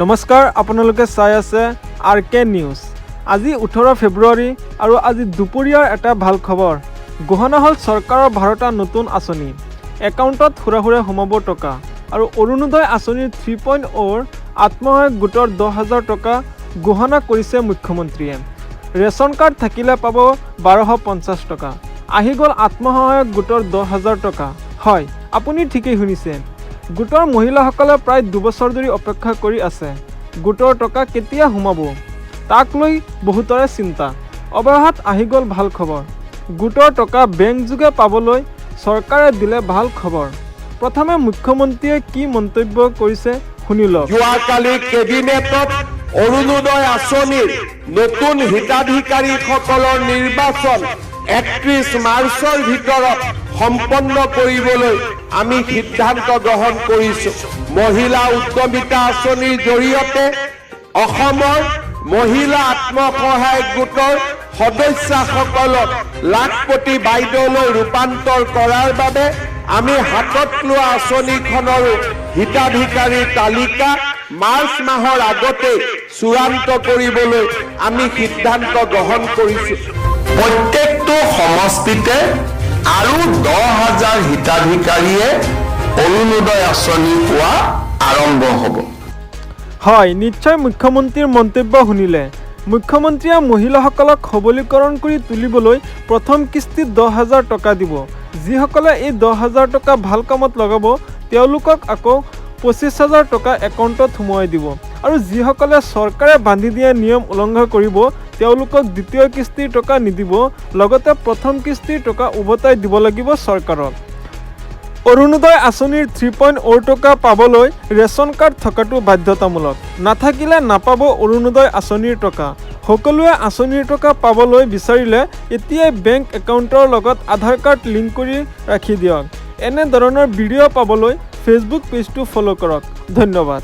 নমস্কাৰ, আপোনালোকে চাই আছে আৰ কে নিউজ। আজি ওঠৰ ফেব্ৰুৱাৰী আৰু আজি দুপৰীয়াৰ এটা ভালো খবৰ। গহনা হ'ল চৰকাৰৰ ভাৰতা নতুন আঁচনি। একাউণ্টত সুৰা সুৰে সোমাব টকা আৰু অৰুণোদয় আঁচনিৰ থ্ৰী পইণ্ট অ'ৰ আত্মসহায়ক গোটৰ দহ হাজাৰ টকা গহনা কৰিছে মুখ্যমন্ত্ৰীয়ে। ৰেচন কাৰ্ড থাকিলে পাব বাৰশ পঞ্চাছ টকা। আহি গ'ল আত্মসহায়ক গোটৰ দহ হাজাৰ টকা। হয়, আপুনি ঠিকেই শুনিছে। গোটৰ মহিলাসকলে প্ৰায় দুবছৰ ধৰি অপেক্ষা কৰি আছে। গোটৰ টকা কেতিয়া সোমাব? তাক লৈ বহুতৰে চিন্তা। অৱশেষত আহি গ'ল ভালো খবৰ। গোটৰ টকা বেংকযোগে পাবলৈ চৰকাৰে দিলে ভালো খবৰ। প্ৰথমে মুখ্যমন্ত্ৰীয়ে কি মন্তব্য কৰিছে শুনি লওক। কেবিনেটত অৰুণোদয় আঁচনিৰ নতুন হিতাধিকাৰীসকলৰ নিৰ্বাচন একত্ৰিশ মাৰ্চৰ ভিতৰত সম্পন্ন কৰিবলৈ আমি সিদ্ধান্ত গ্ৰহণ কৰিছো। মহিলা উদ্যমিতা আঁচনিৰ জৰিয়তে অসমৰ মহিলা আত্মসহায়ক গোটৰ সদস্যসকলক লাখপতি বাইদেউলৈ ৰূপান্তৰ কৰাৰ বাবে আমি হাতত লোৱা আঁচনিখনৰো হিতাধিকাৰীৰ তালিকা মাৰ্চ মাহৰ আগতে চূড়ান্ত কৰিবলৈ আমি সিদ্ধান্ত গ্ৰহণ কৰিছো। প্ৰত্যেকটো সমষ্টিতে আৰু দহ হাজাৰ হিতাধিকাৰীয়ে অৰুণোদয় আঁচনি পোৱা আৰম্ভ হ'ব। হয়, নিশ্চয় মুখ্যমন্ত্ৰীৰ মন্তব্য শুনিলে। মুখ্যমন্ত্ৰীয়ে মহিলাসকলক সবলীকৰণ কৰি তুলিবলৈ প্ৰথম কিস্তিত দহ হাজাৰ টকা দিব। যিসকলে এই দহ হাজাৰ টকা ভালো কামত লগাব, তেওঁলোকক আকৌ পঁচিছ হাজাৰ টকা একাউণ্টত সোমোৱাই দিব। আৰু যিসকলে চৰকাৰে বান্ধি দিয়া নিয়ম উলংঘা কৰিব তেওঁলোকক দ্বিতীয় কিস্তিৰ টকা নিদিব, লগতে প্ৰথম কিস্তিৰ টকা উভতাই দিব লাগিব চৰকাৰক। অৰুণোদয় আঁচনিৰ থ্ৰী পইণ্ট অ'ৰ টকা পাবলৈ ৰেচন কাৰ্ড থকাটো বাধ্যতামূলক। নাথাকিলে নাপাব অৰুণোদয় আঁচনিৰ টকা। সকলোৱে আঁচনিৰ টকা পাবলৈ বিচাৰিলে এতিয়াই বেংক একাউণ্টৰ লগত আধাৰ কাৰ্ড লিংক কৰি ৰাখি দিয়ক। এনেধৰণৰ ভিডিঅ' পাবলৈ ফেচবুক পেজটো ফ'ল' কৰক। ধন্যবাদ।